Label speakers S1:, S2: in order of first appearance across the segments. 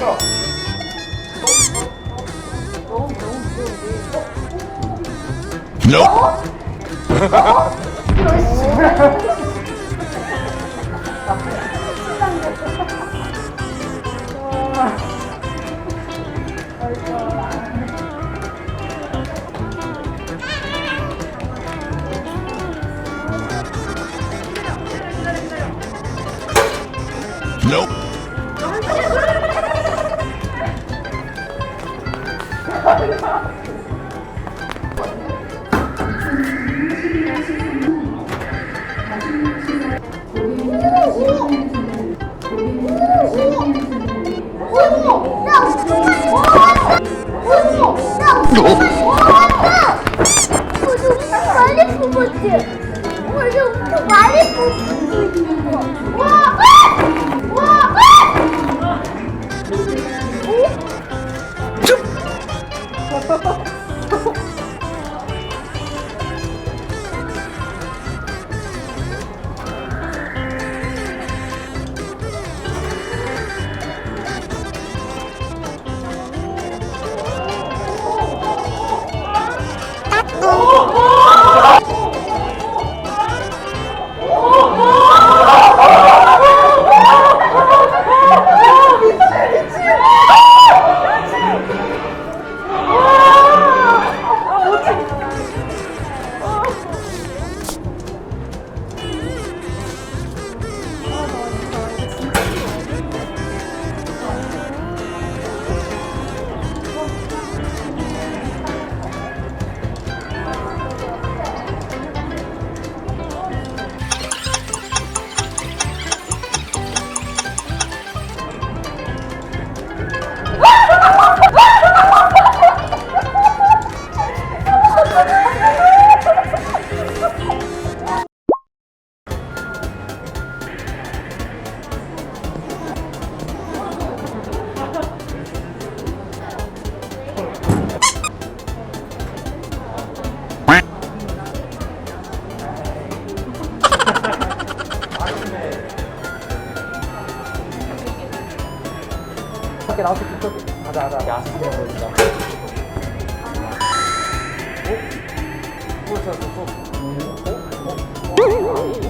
S1: 너무 무서운데. 어? 와, 이거 엄청 많이 뽑힌 거. 와! 밖에
S2: 나와서 붙여줘. 가자, 가자. 야, 진짜 보인다. 어? 어, 저, 저, 저. 어? 어? 어? 어?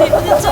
S1: 재밌는 척.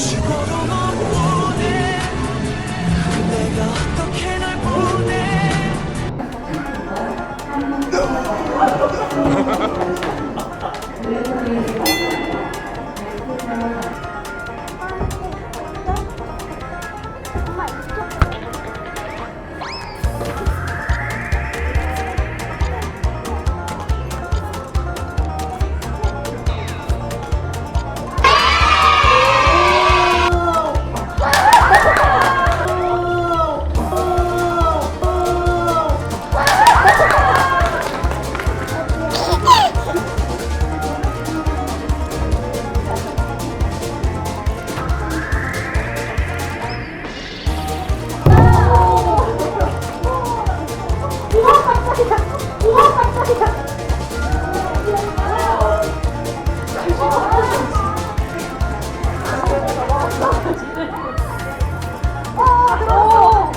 S1: Música 아, 들어.